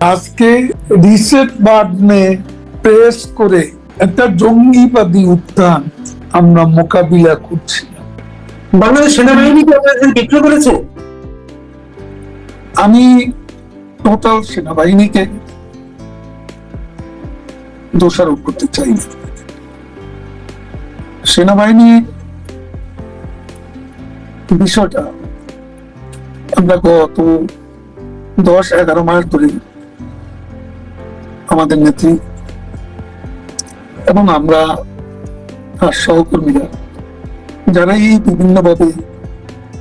আজকে রিসেট বাটনে প্রেস করে একটা জঙ্গিবাদী উত্থান আমরা মোকাবিলা করছি বাংলাদেশ সেনাবাহিনী কি আপনাদের করেছে আমি টোটাল সেনাবাহিনীকে দোষারোপ করতে চাই না। সেনাবাহিনী বিষয়টা আমরা গত দশ এগারো মাস ধরে আমাদের নেত্রী এবং আমরা তার সহকর্মীরা যারা এই বিভিন্নভাবে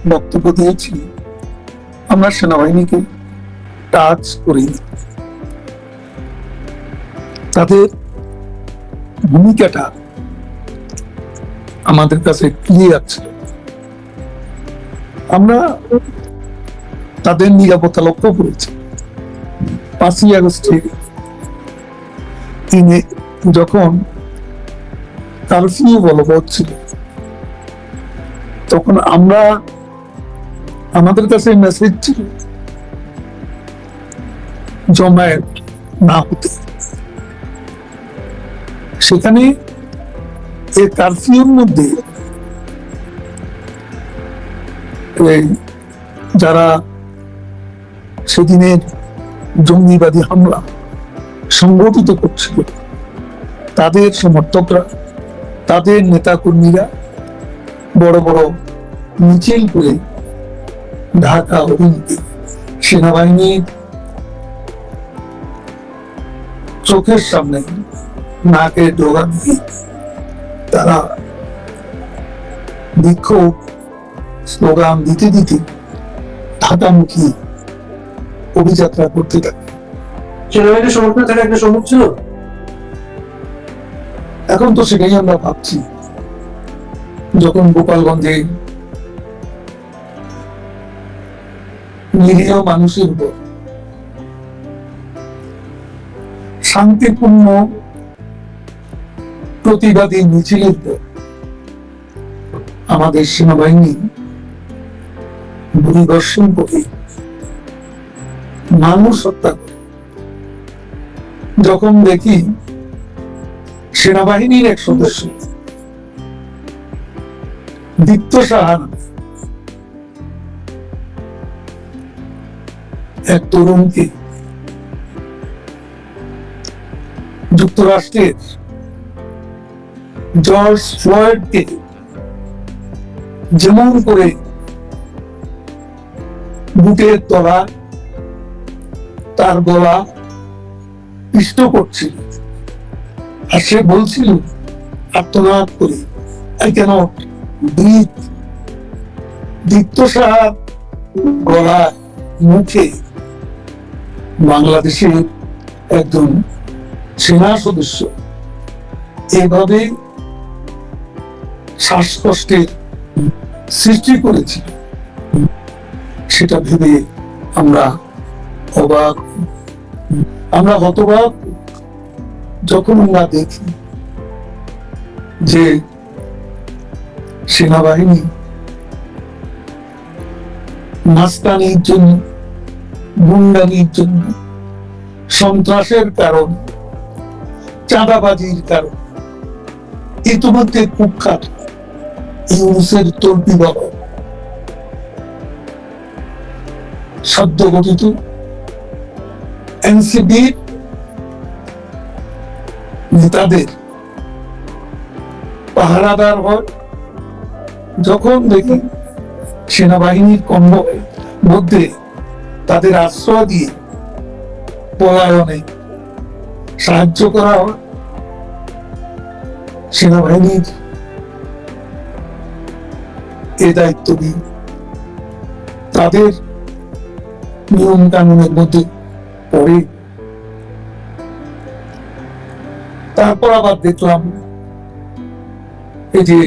বক্তব্য দিয়েছি, আমরা সেনাবাহিনীকে টাচ করি। তাদের ভূমিকাটা আমাদের কাছে ক্লিয়ার ছিল। আমরা তাদের নিরাপত্তা লক্ষ্য করেছি। পাঁচই আগস্টে তিনি যখন কারফিউ বলবৎ ছিল, তখন আমরা আমাদের কাছে মেসেজ ছিল, জমায়েত না হতে। সেখানে এই কারফিউর মধ্যে যারা সেদিনের জঙ্গিবাদী হামলা সংগঠিত করছিল। তাদের সমর্থকরা, তাদের নেতাকর্মীরা বড় বড় মিছিল করে ঢাকা অভিমুখে সেনাবাহিনীর চোখের সামনে নাকে ডোগা দিয়ে তারা বিক্ষোভ স্লোগান দিতে দিতে ঢাকামুখী অভিযাত্রা করতে থাকে। সেনাবাহিনীর সমর্থনে থাকা একটা সম্মুখ ছিল? এখন তো সেটাই আমরা ভাবছি। যখন গোপালগঞ্জে নিরীহ মানুষের উপর শান্তিপূর্ণ প্রতিবাদী মিছিলের পর আমাদের সেনাবাহিনী পরিদর্শন করে মানুষ হত্যা করে। যখন দেখি সেনাবাহিনীর এক সদস্য, দীপ্ত সাহা নামে এক তরুণকে যুক্তরাষ্ট্রের জর্জ ফ্লয়েডকে যেমন করে বুকের তলা তার গলা পিষ্ট করছিল। আর সে বলছিল আত্মনাদ করে। I can? ব্রিথ দীপ্ত সাহার গলা মুখে বাংলাদেশের একজন সেনা সদস্য। এভাবে শ্বাসকষ্টের সৃষ্টি করেছিল। সেটা ভেবে আমরা অবাক আমরা হতবাক যখন আমরা দেখি যে সেনাবাহিনী মাস্তানির জন্য, গুন্ডানির জন্য, সন্ত্রাসের কারণ, চাঁদাবাজির কারণ ইতিমধ্যে কুখ্যাত ইউনুসের তর্পি বাবা। সদ্য গঠিত এনসিবির নেতাদের পাহারাদার হয়। যখন দেখি সেনাবাহিনীর কম্বলের মধ্যে তাদের আশ্রয় দিয়ে পলায়নে সাহায্য করা হয়, সেনাবাহিনীর এ দায়িত্ব দিই তাদের নিয়ম কানুনের মধ্যে পড়ে। তারপর আবার দেখলাম এই যে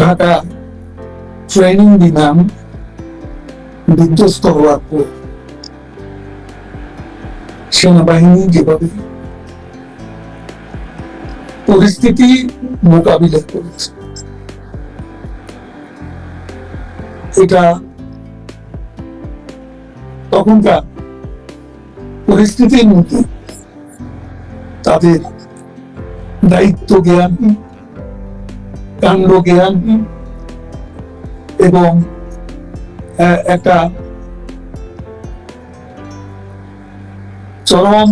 ঢাকা ট্রেনিং বিমান বিধ্বস্ত হওয়ার পর সেনাবাহিনী যেভাবে পরিস্থিতি মোকাবিলা করেছে। এটা তখনকার পরিস্থিতির মধ্যে তাদের দায়িত্ব জ্ঞান, কাণ্ড জ্ঞান এবং একটা চরম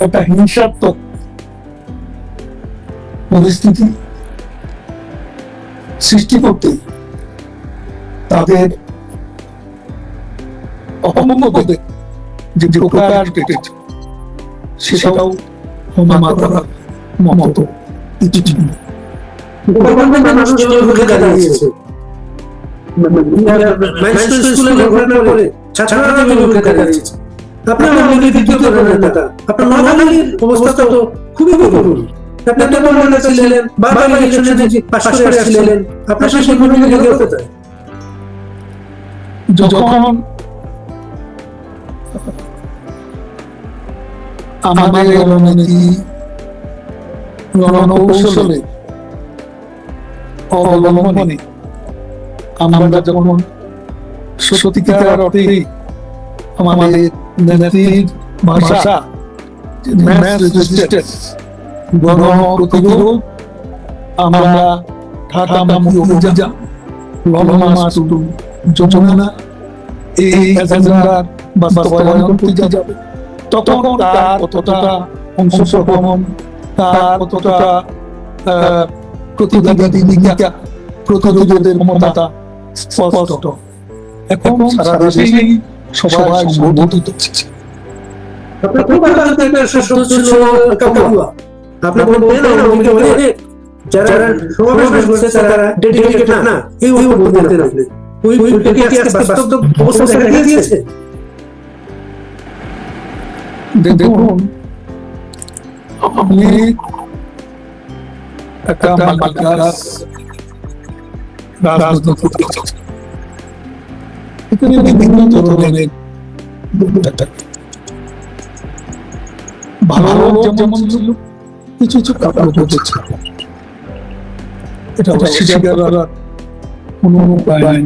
একটা হিংসাত্মক পরিস্থিতি সৃষ্টি করতে তাদের অপমঙ্গলে যে যে প্রকার কেটেছে সেটাও ক্ষমা করার মতো নেতা। আপনার অবস্থা তো খুবই করুন আপনি তো মনে ছিলেন বারবার ইলেকশনে পাশ আসছিলেন। আপনার সেই ঘটনা গেল কোথায় যখন আমাদের রণনীতি রণকৌশলে অবলম্বনে আমরা যখন সত্যিকার অর্থে আমাদের নেত্রীর ভাষা ম্যাথ গণ প্রতিরোধ আমরা ঢাকামুখী অভিযান ললমাস যোজনা এই এজেন্ডার বাস্তবায়ন করতে যাবে। তখন তার কতটা অংশগ্রহণ, তার কতটা প্রতিরোধের ক্ষমতা স্পষ্ট। এখন সারা দেশেই সবাই সম্বোধিত হচ্ছে। আপনার খুব ভালো একটা শব্দ ছিল কাকুয়া আপনি বলতেন আমাকে বলে যারা সমাবেশ করছে তারা ডেডিকেটেড না এই ওই বলতেন আপনি ওই ওইটা কি আজকে বাস্তব অবস্থা দেখা দিয়েছে দেখুন আপনি একটা মাল্টিক্লাস রাজনৈতিক দল। এখানে বিভিন্ন ধরনের লোক থাকে। ভালো লোক যেমন ছিল কিছু কিছু খারাপ লোক এটা অস্বীকার করার কোনো উপায় নেই।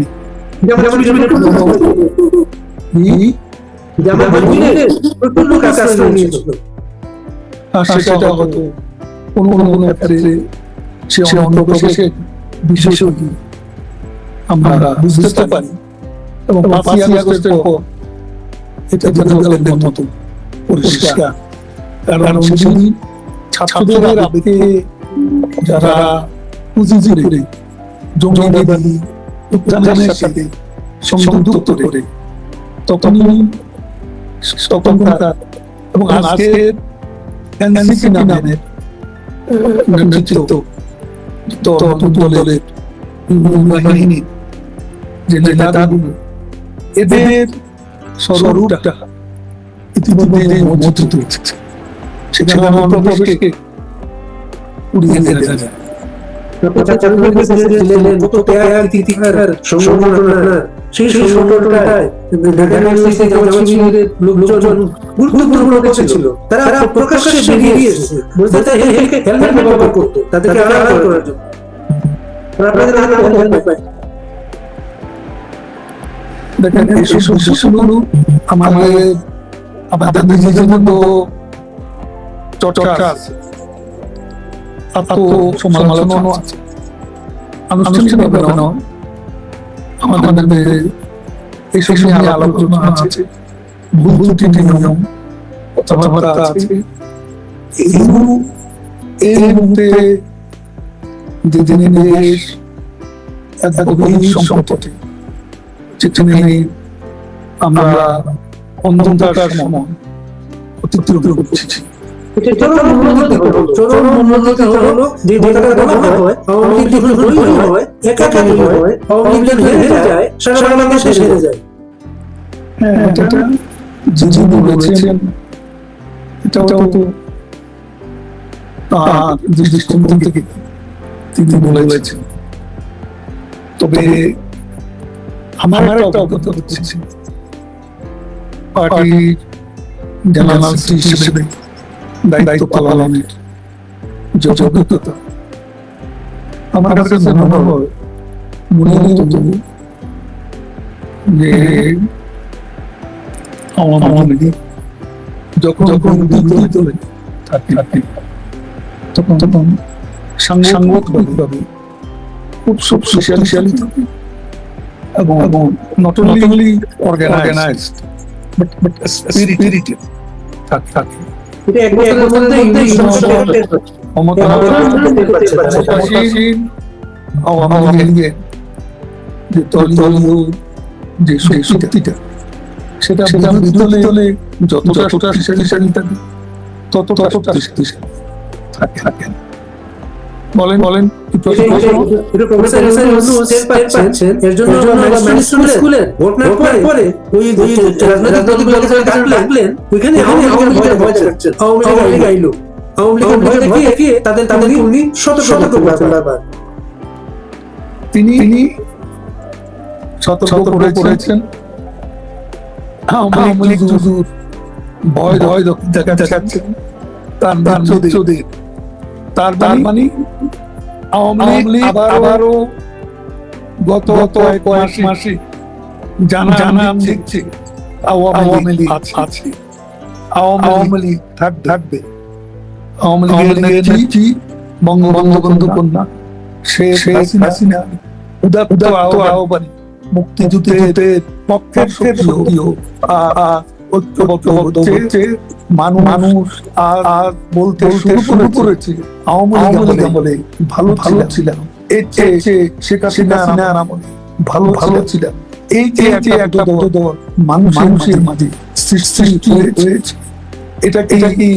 আর সেটা কোনো কোনো সে আমরা বুঝতে পারি। এবং পাঁচই আগস্টের পর এটা জনগণের মতো পরিষ্কার। কারণ ছাত্রদের আবেগে যারা পুঁজি করে জঙ্গিবাদী উত্থানের সাথে সংযুক্ত করে, তখনই তখনকার এবং আজকের এনসিপি নামের নেতৃত্ব দলের বাহিনী, যে নেতাগুলো, এদের স্বরূপটা ইতিমধ্যে সেই সংগঠনটায় ঢাকা ইউনিভার্সিটি লোকজন গুরুত্বপূর্ণ ছিল তারা প্রকাশ্যে বেরিয়ে এসেছে। হেলমেট ব্যবহার করতো তাদেরকে আড়াল করার জন্য। আর আপনাদের হেলমেট পাই দেখেন এই শিশুগুলো আমাদের আমাদের নিজেদের মতো চর্চা আছে আত্ম আছে আনুষ্ঠানিকভাবে নয় আমাদের মধ্যে এইসব নিয়ে আলোচনা আছে ভুল ত্রুটি নিয়ম কথাবার্তা আছে এইগুলো এই মুহূর্তে দেশ এক গভীর সংকটে যেখানে আমরা অন্ধকার সময় অতিক্রম করছি বলা হয় হয় হয় হ্যাঁ দৃষ্টিকোণ থেকে তিনি বলেছেন। তবে আমার একটা অবগত হচ্ছে। জেনারেল হিসেবে দায়িত্ব পালনের যোগ্যতা আমার কাছে মনে হয় মনে হতো যে আওয়ামী যখন যখন থাকে থাকে। তখন তখন সাংগঠনিকভাবে খুব শক্তিশালী থাকে। এবং এবং not only organized but but spirited থাকে। যে শক্তিটা সেটা দলে যতটা শক্তিশালী থাকে ততটা শক্তিশালী থাকে। থাকে। বলেন বলেন এর জন্য স্কুলে পরে ওই ওইখানে তাদের তাদের উনি তিনি তিনি সতর্ক করেছেন। আওয়ামী লীগ ভয় ভয় দেখা দেখাচ্ছেন তার তার মিত্রদের তার তার মানে আওয়ামী লীগ আবারও গত কয়েক মাসে জানা জানা আওয়ামী লীগ আছে। আওয়ামী লীগ থাক- থাকবে। আওয়ামী লীগের নেত্রী বঙ্গবন্ধু কন্যা। শেখ হাসিনা। উদার আহ্বানে। মুক্তিযুদ্ধের পক্ষের শক্তিও। আ- আ- ঐক্যবদ্ধ হচ্ছে মানুষ মানুষ আর আর বলতে শুরু করেছে। আওয়ামী লীগ আমলে। ভালো ভালো ছিলাম এর চেয়ে শেখ হাসিনা আমলে। ভালো ভালো ছিলাম এই যে একটা বোধ মানুষের মাঝে সৃষ্টি হয়েছে। এটা কি কি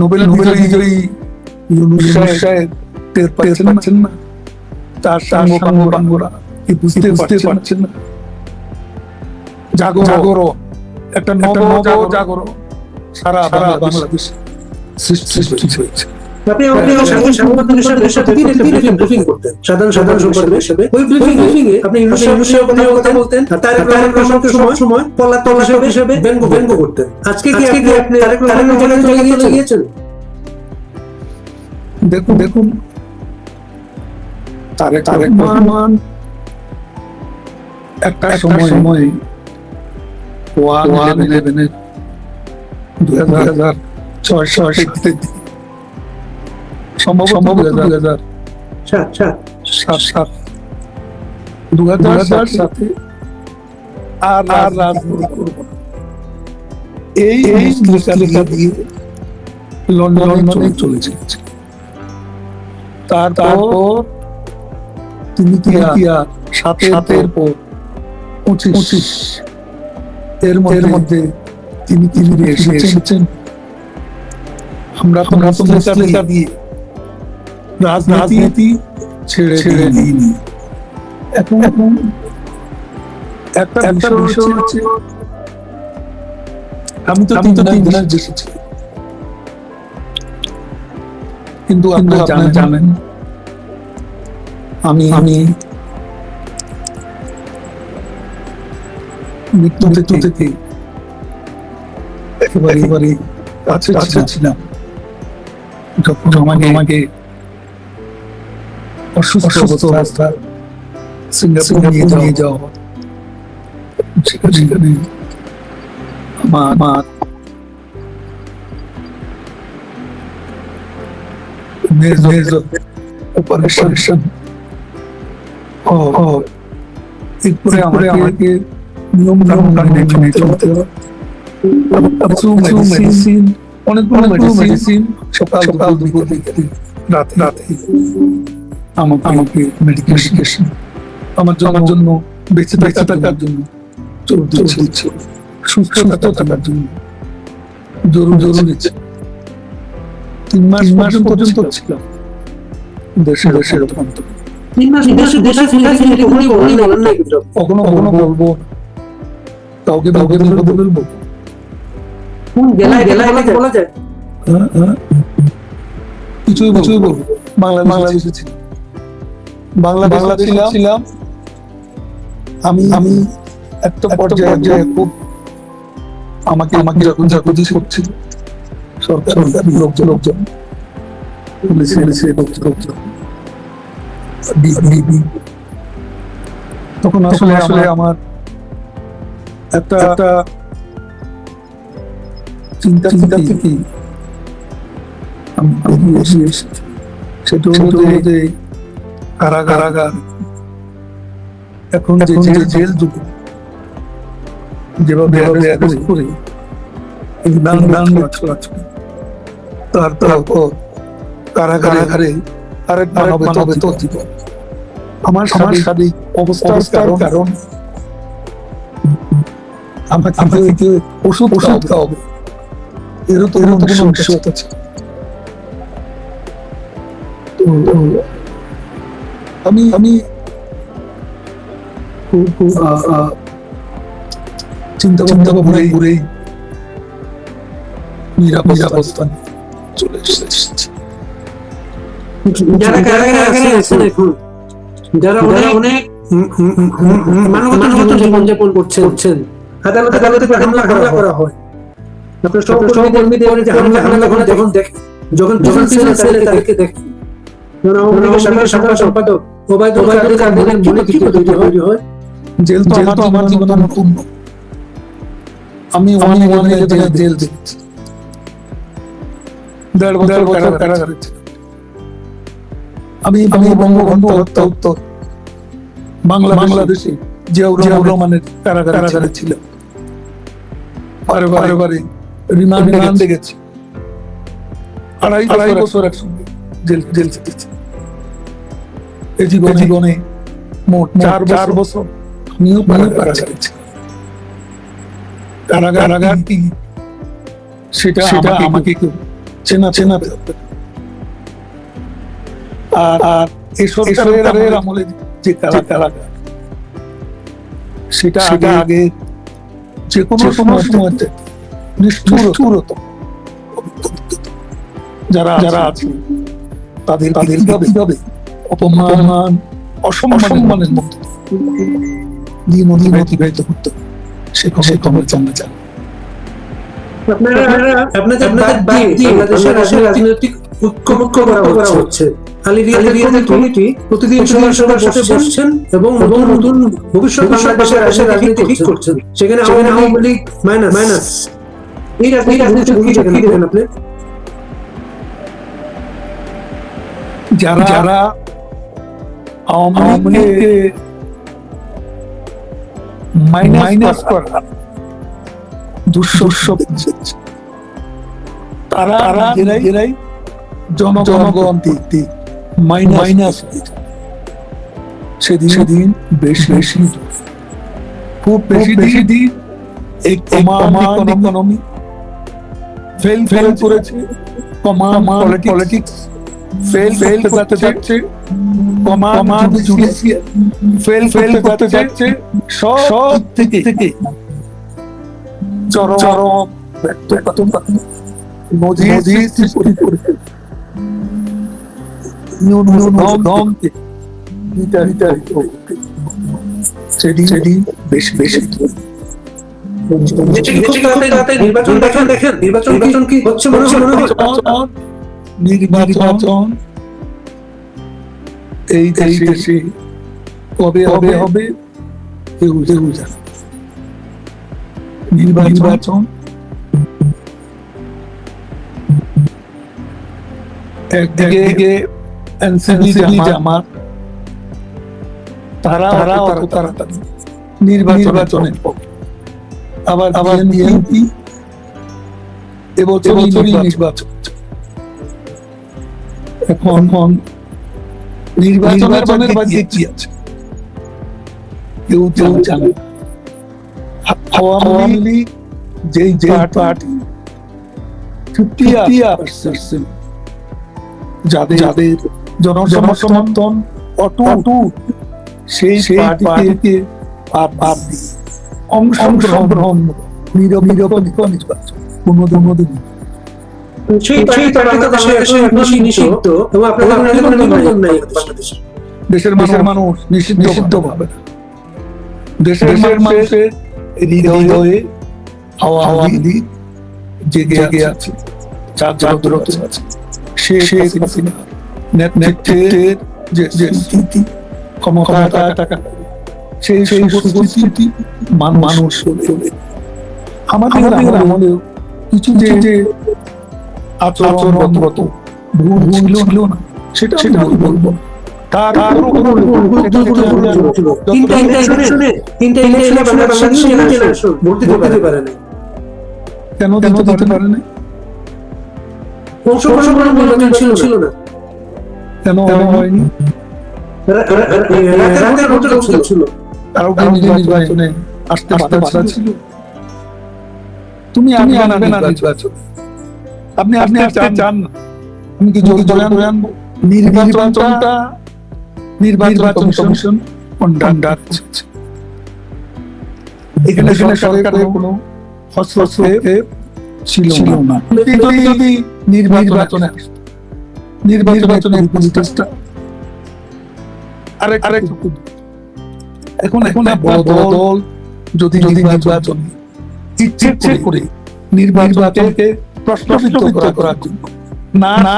নোবেল নোবেল বিজয়ী সাহেব টের পাচ্ছেন না। তার সাঙ্গপাঙ্গরা কি বুঝতে বুঝতে পারছেন না। জাগো জাগরো। একটা নব জাগরো সারা বাংলাদেশ সৃষ্টি হয়েছে। আপনি আপনি সাধারণ সাংবাদিকের সাথে সাথে একটা ব্রিফিং ব্রিফিং করতেন। সাধারণ সাধারণ সম্পাদক হিসেবে। ওই ব্রিফিং ব্রিফিং এ আপনি ইউনুস ইউনুস কথা বলতেন আর তারেক রহমানকে সব সময় পল্লা তল্লা হিসেবে ব্যঙ্গ ব্যঙ্গ করতেন। আজকে কি আপনি আপনি তারেক রহমানের জায়গায় চলে গিয়েছেন? গিয়েছেন? দেখুন দেখুন। তারেক তারেক রহমান একটা সময় সময় ওয়ান ইলেভেনের দু হাজার ছয় ছয় সাতের সম্ভবত সম্ভবত দু হাজার সাত সাত সাত সাত। দু হাজার সাতে। আর আর রাজনীতি করব। না। এই এই লেখা দিয়ে লন্ডনে চলে গেছে। তারপর তিনি দিয়া সাতের পর পঁচিশ। পঁচিশ। এর মধ্যে তিনি তিনি এসে এসেছেন? আমরা তো রাজনীতি ছেড়ে ছেড়ে দিইনি। এখন এখন একটা একটা বিষয় হচ্ছে আমি তো তিন দিনের এসেছি কিন্তু আপনি জানেন জানেন আমি আমি মৃত্যু থেকে একেবারে একেবারে কাছে কাছে ছিলাম। যখন আমাকে আমাকে অসুস্থ অবস্থা সিঙ্গাপুর নিয়ে নিয়ে যাওয়া। সেখানে আমার আমার অপারেশন ও এরপরে আমাকে নিয়ম কানুন মেনে চলতে কিছু মেডিসিন অনেকগুলো মেডিসিন সকাল সকাল দুপুর বিকেল রাতে রাতে আমাকে আমাকে মেডিকেশন আমার জন্য আমার জন্য বেঁচে বেঁচে থাকার জন্য চলতে চলছে সুস্থ থাকার জন্য জরুরি জরুরি তিন মাস মাস পর্যন্ত ছিলাম দেশে দেশের প্রান্ত তিন মাস দেশে কখনো কখনো বলব। কাউকে কাউকে হ্যাঁ, হ্যাঁ। কিছুই কিছুই বলব বাংলা বাংলাদেশে ছিলাম বাংলা বাংলা ছিলাম ছিলাম আমি আমি একটা পর্যায়ে পর্যায়ে খুব আমাকে আমাকে যখন জাগতি করছিল সরকার সরকারি লোকজন লোকজন পুলিশ পুলিশ লোকজন লোকজন। তখন আসলে আসলে আমার একটা চিন্তা চিন্তা থেকে সেটা হলো যে- এখন যে জেল যুগ যেভাবে করে তার তারপর কারাগারে ঘরে আরেক মানবে তবে তো জীবন আমার সাদিক অবস্থার কারণ আমাকে ওষুধ ওষুধ খাওয়াবে। এরও তো এরও তো কোনো ভবিষ্যৎ আছে। তো আমি আমি চিন্তা চিন্তা ভাবনা ঘুরেই নিরাপদ অবস্থান চলে এসেছি। যারা কারাগারে আছেন এখন যারা অনেক অনেক মানবতার জীবনযাপন করছেন। আদালতে আদালতে হামলা হামলা করা হয়। আপনার সহকর্মীদের হামলা হামলা করে যখন দেখ যখন যখন ছিলেন সেলে তাদেরকে দেখ। সরকার সরকার সম্পাদক ওবায়দুল কাদের কাদের মনে কিছু তৈরি হয়। জেল তো আমার আমার জীবনে নতুন আমি ওয়ান ওয়ান ইলেভেনে জেল দেখেছি। দেড় বছর বছর কারাগারে আমি আমি বঙ্গবন্ধু হত্যা উত্তর বাংলা বাংলাদেশে। জিয়াউর রহমানের কারাগারে কারাগারে বারে বারে বারে রিমান্ডে গেছি। আড়াই আড়াই বছর একসঙ্গে জেল জেল থেকেছি এই জীবনে জীবনে মোট চার চার বছর আমিও কারাগারে ছিলাম কারাগার কারাগার কি? সেটা সেটা আমাকে কেউ চেনা চেনা আর আর সরকারের আমলে যে কারাগার। সেটা আগে আগে যে কোনো কোনো সময়তে নিষ্ঠুর হতো যারা যারা আছে তাদের তাদের কীভাবে অপমান অসম্মানের মধ্যে দিন দিন অতিবাহিত করতে সে সে খবর জানা যায় আপনারা আপনাদের আপনাদের বাদ দিয়ে বাংলাদেশের রাজনৈতিক ঐক্য করা হচ্ছে। প্রতিদিন সবার সবার সাথে বসছেন এবং নতুন নতুন ভবিষ্যৎ বাংলাদেশের রাজনীতি ঠিক করছেন। সেখানে আওয়ামী লীগ মাইনাস। মাইনাস। এই রাজনীতি কি দেখেন আপনি? যারা যারা আওয়ামী লীগকে মাইনাস করা। তারা জনগণ দিক মাইনাস সেদিন সেদিন বেশি বেশি খুব বেশি বেশি দিন এই কমান্ড ইকোনমি ফেল ফেল করেছে কমান্ড পলিটিক্স ফেল ফেল করতে যাচ্ছে কমান্ড জুডিশিয়াল ফেল ফেল করতে যাচ্ছে। সব সব থেকে থেকে চরম চরম মোদি মোদি সৃষ্টি সেদিন সেদিন বেশি বেশি। নির্বাচন দেখেন দেখেন। নির্বাচন নির্বাচন কি হচ্ছে হচ্ছে? হচ্ছে নির্বাচন। এই দেশে কবে হবে? হবে? কেউ কেউ জানে না। নির্বাচন একদিকে জামাত তারা তারা তাড়াতাড়ি নির্বাচনের আবার আবার বিএনপি এবছরই নির্বাচন এখন নির্বাচনের বাজে কি আছে? কেউ কেউ জানে। আওয়ামী লীগ যেই যে পার্টি ফিফটি পার্সেন্ট। যাদের যাদের জনসমর্থন অটুট সেই সেই পার্টিকে অংশগ্রহণ নীরব নিরপেক্ষ নির্বাচন নাই দেশের মানুষের মানুষ নিষিদ্ধ নিষিদ্ধ ভাবে। না দেশের মানুষের হৃদয়ে আওয়ামী লীগ জেগে জেগে আছে। জাগ্রত আছে। সে সে নেতৃত্বের যে স্থিতি ক্ষমতা টাকা সেই সেই উপস্থিতি মান- মানুষ হলে আমাদের কিছু যে যে আচরণগত ভুল ছিল ছিল না। সেটা সেটা আমি বলব। তার আরও কোনো তিনটা ইলেকশনে তিনটা ইলেকশনে ভোট দিতে পারে না। কেন দিতে দিতে পারে না? অংশগ্রহণ ছিল ছিল না। কেন হয়নি ছিল নির্বাচনে আসতে বাধা ছিল তুমি আমি আনবে না নির্বাচন আপনি আপনি আসতে চান না আমি কি জোর জোর আনব নির্বাচনটা নির্বাচন কমিশন কন্ডাক্ট এখানে এখানে সরকারের কোনো হস্তক্ষেপ ছিল না যদি যদি নির্বাচনে আসতো, নির্বাচনের প্রচেষ্টা আরেক আরেক এখন এখন বড় দল যদি যদি নির্বাচন ইচ্ছে ইচ্ছে করে নির্বাচনকে প্রশ্নবিদ্ধ করার জন্য। না না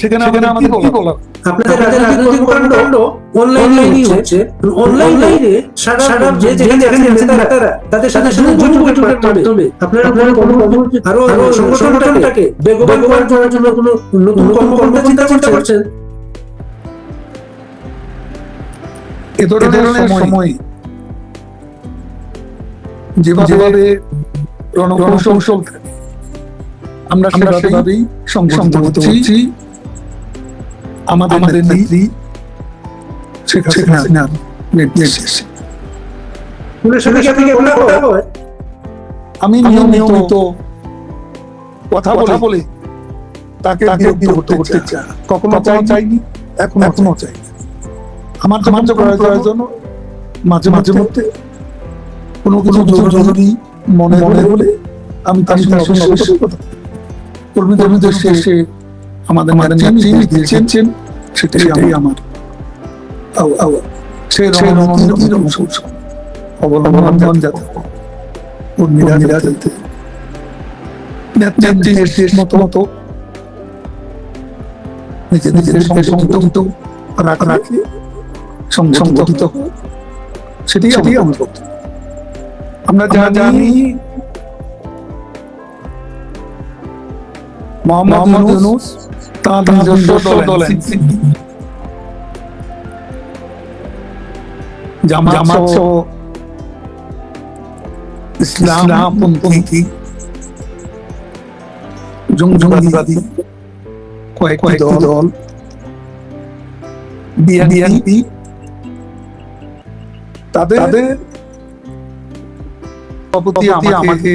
সেখানে সেখানে আমাদের কি বলা আপনাদের রাজনৈতিক কর্মকাণ্ড অনলাইনে হচ্ছে। অনলাইনে সারা সারা যে যেখানে যেখানে আছে তাদের সাথে সাথে যোগাযোগের মাধ্যমে আপনারা আপনারা কোনো আরও আরও সংগঠনটাকে বেগবান করার জন্য কোনো নতুন কর্মকাণ্ড চিন্তা করতে পারছেন এ ধরনের সময় যেভাবে রণকৌশল আমরা সেভাবেই সংগঠিত হচ্ছি। আমাদের আমাদের নেত্রী শেখ হাসিনার নির্দেশে বলা আমি নিয়মিত কথা বলে। বলে। তাকে বিরক্ত করতে করতে চাই। কখনো চাইনি এখন এখনও চাই আমার আমার যে প্রয়োজন মাঝে মাঝে মধ্যে কোনো কোনো জরুরি মনে মনে হলে আমি তার সঙ্গে অবশ্যই কথা বলি। কর্মী কর্মীদের শেষে আমাদের দিয়েছেন সেটাই আমার। অংশ অবলম্বন যাতে নেতৃত্বের মতো। মতো। নিজে নিজেদের সংগঠিত রাখ রাখে। সেটাই আমরা যা জানি মোহাম্মদ ইউনূস তার নিজস্ব দল জামাত সহ ইসলাম পন্থী কয়েকটি দল বিএনপি তাদের সভাপতি আমাকে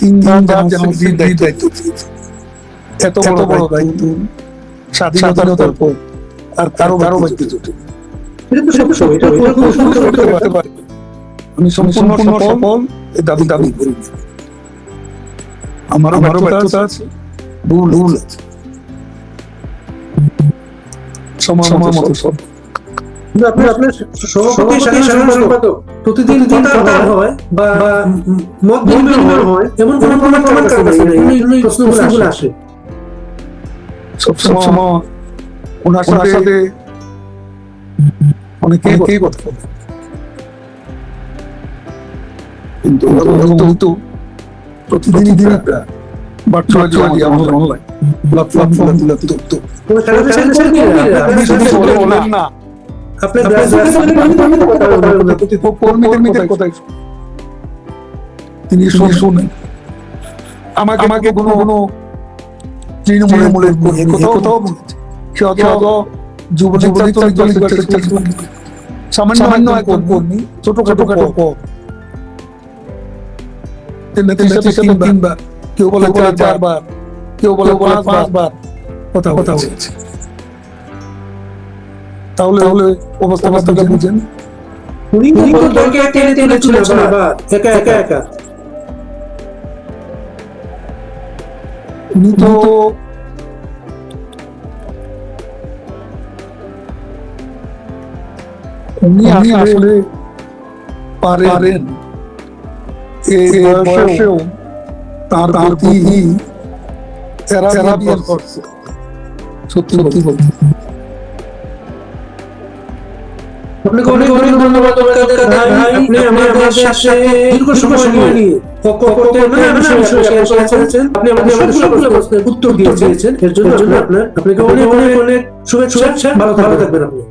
তিনবার জানানোর দায়িত্ব দিয়েছে। এত বড় বড় দায়িত্ব স্বাধীনতার পর আর কারও কারও দায়িত্ব জুটে আমি সম্পূর্ণ সফল এই দাবি দাবি করি। না। আমারও আমারও ব্যর্থতা আছে ভুল ভুল আছে। সময় সময় মতো সব কিন্তু আপনি আপনার সভাপতি সম্পাদক প্রতিদিন দিন হয় বা বা মত বিনিময় হয় এমন কোনো প্রমাণ প্রমাণ কার কাছে নেই? এই প্রশ্নগুলো আসে। ওনার সাথে অনেকেই কথা বলে কিন্তু কিন্তু প্রতিদিনই দিন একটা। তিনি শুন- শুনেন আমাকে আমাকে কোনো কোনো তৃণমূলের বলেছে সে অত। সামান্য একজন কর্মী পদ তিনবার কেউ বলে চারবার কেউ বলে বলে পাঁচবার। কথা কথা তাহলে তাহলে অবস্থা বুঝেন। টেনে টেনে চলেছেন একা একা। একা। উনি তো উনি আসলে পারেন এই বয়সেও তার প্রতি করছে। সত্যি সত্যি বলতে। আপনাকে অনেক অনেক ধন্যবাদ আপনি আমাদের সাথে দীর্ঘ সময় নিয়ে উত্তর দিয়েছেন। এর জন্য আপনার আপনাকে অনেক অনেক অনেক শুভেচ্ছা। ভালো থাকবেন আপনি।